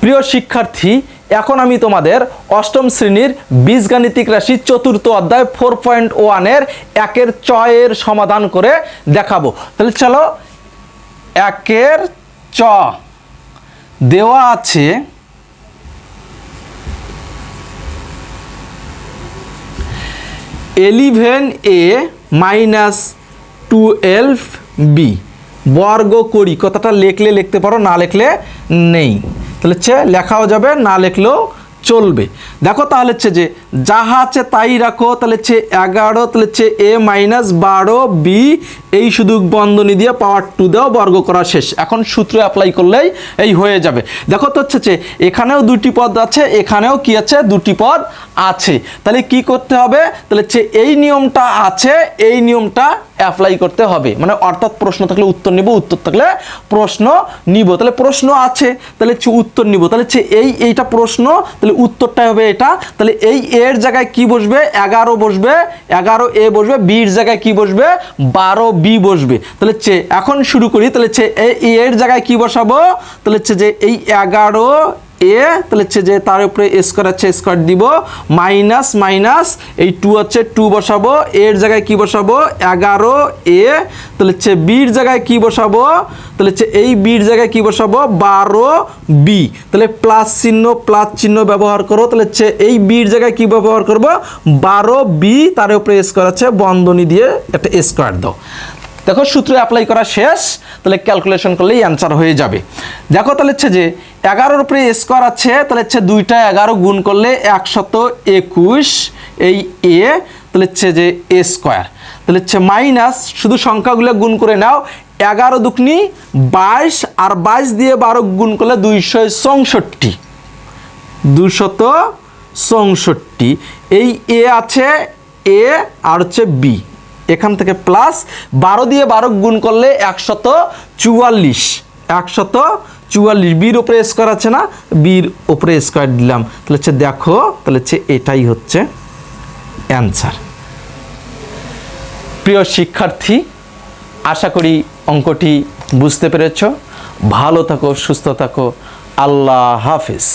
প্রিয় শিক্ষার্থী, এখন আমি তোমাদের অষ্টম শ্রেণির বীজগাণিতিক রাশি চতুর্থ অধ্যায় ফোর পয়েন্ট ওয়ানের একের চয়ের সমাধান করে দেখাবো। তাহলে চলো, একের চ। দেওয়া আছে eleven a minus twelve b বর্গ করি, কথাটা লিখলে লিখতে পারো, না লেখলে নেই। তাহলে হচ্ছে লেখাও যাবে, না লেখলেও চলবে। দেখো তাহলে হচ্ছে যে যাহা আছে তাই রাখো, তাহলে হচ্ছে এগারো, তাহলে হচ্ছে এ মাইনাস বারো, বি, এই শুধু বন্ধনী দিয়ে পাওয়ার টু দেওয়া বর্গ করা শেষ। এখন সূত্র অ্যাপ্লাই করলেই এই হয়ে যাবে। দেখো তো হচ্ছে যে এখানেও দুটি পদ আছে, এখানেও কি আছে? দুটি পদ আছে। তাহলে কি করতে হবে? তাহলে হচ্ছে এই নিয়মটা আছে, এই নিয়মটা অ্যাপ্লাই করতে হবে। মানে অর্থাৎ প্রশ্ন থাকলে উত্তর নিব, উত্তর থাকলে প্রশ্ন নিব। তাহলে প্রশ্ন আছে, তাহলে উত্তর নিব। তাহলে এই, এইটা প্রশ্ন, তাহলে উত্তরটাই হবে এটা। তাহলে এই এর জায়গায় কি বসবে? এগারো বসবে, এগারো এ বসবে, বির জায়গায় কি বসবে? বারো বি বসবে। তাহলে হচ্ছে এখন শুরু করি। তাহলে এই এর জায়গায় কি বসাবো? তাহলে হচ্ছে যে এই এগারো এ তাহলে হচ্ছে যে তার উপরে স্কোয়ার আছে স্কোয়ার দিব মাইনাস মাইনাস এই টু হচ্ছে টু বসাবো এর জায়গায় কি বসাবো? এগারো এ তাহলে হচ্ছে বির জায়গায় কি বসাবো? তাহলে হচ্ছে এই বির জায়গায় কি বসাবো? বারো বি তাহলে প্লাস চিহ্ন প্লাস চিহ্ন ব্যবহার করো, তাহলে হচ্ছে এই বির জায়গায় কি ব্যবহার করব? বারো বি তার উপরে স্কোয়ার আছে, বন্ধনী দিয়ে একটা স্কোয়ার দাও। দেখো সূত্র অ্যাপ্লাই করা শেষ। তাহলে ক্যালকুলেশন করলেই অ্যান্সার হয়ে যাবে। দেখো তাহলে হচ্ছে যে, এগারোর উপরে স্কোয়ার আছে, তাহলে হচ্ছে দুইটা এগারো গুণ করলে একশত একুশ, এই এ তাহলে হচ্ছে যে এ স্কোয়ার তাহলে হচ্ছে মাইনাস শুধু সংখ্যাগুলো গুণ করে নাও, এগারো দুকনি বাইশ, আর বাইশ দিয়ে বারো গুণ করলে দুইশো চৌষট্টি। দুশত চৌষট্টি। এই এ আছে এ আর হচ্ছে বি এখান থেকে প্লাস বারো দিয়ে বারো গুণ করলে একশত চুয়াল্লিশ। একশত চুয়াল্লিশ। বির ওপরে স্কোয়ার আছে না? বির ওপরে স্কোয়ার দিলাম। তাহলে হচ্ছে দেখো, তাহলে হচ্ছে এটাই হচ্ছে অ্যান্সার প্রিয় শিক্ষার্থী, আশা করি অঙ্কটি বুঝতে পেরেছ। ভালো থাকো, সুস্থ থাকো। আল্লাহ হাফিজ।